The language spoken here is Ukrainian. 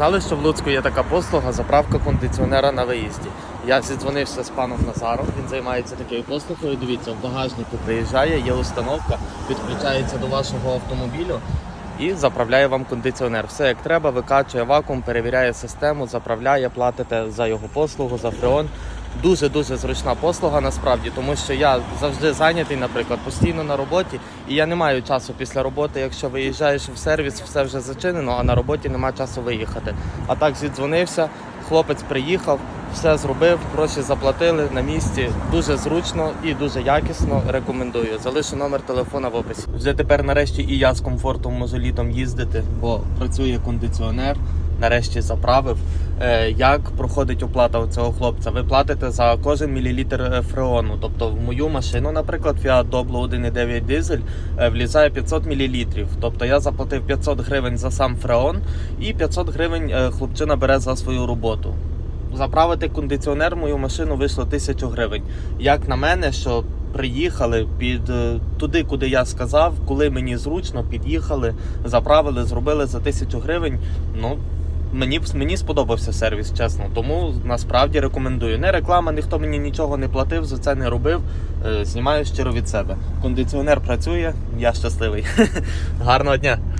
знали, що в Луцьку є така послуга заправка кондиціонера на виїзді. Я зідзвонився з паном Назаром, він займається такою послугою. Дивіться, в багажнику приїжджає, є установка, підключається до вашого автомобілю і заправляє вам кондиціонер. Все як треба, викачує вакуум, перевіряє систему, заправляє, платите за його послугу, за фреон. Дуже дуже зручна послуга насправді, тому що я завжди зайнятий, наприклад, постійно на роботі, і я не маю часу після роботи. Якщо виїжджаєш в сервіс, все вже зачинено, а на роботі немає часу виїхати. А так зідзвонився, хлопець приїхав, все зробив, гроші заплатили на місці. Дуже зручно і дуже якісно. Рекомендую. Залишу номер телефона в описі. Вже тепер нарешті і я з комфортом можу літом їздити, бо працює кондиціонер. Нарешті заправив. Е, Як проходить оплата у цього хлопця? Ви платите за кожен мілілітр е, фреону. Тобто в мою машину, наприклад, Fiat Doblo 1.9 дизель е, влізає 500 мілілітрів. Тобто я заплатив 500 гривень за сам фреон і 500 гривень хлопчина бере за свою роботу. Заправити кондиціонер мою машину вийшло 1000 гривень. Як на мене, що приїхали під туди, куди я сказав, коли мені зручно, під'їхали, заправили, зробили за 1000 гривень. Ну мені мені сподобався сервіс, чесно. Тому насправді рекомендую. Не реклама, ніхто мені нічого не платив, за це не робив. Е, Знімаю щиро від себе. Кондиціонер працює, я щасливий. Гарного дня!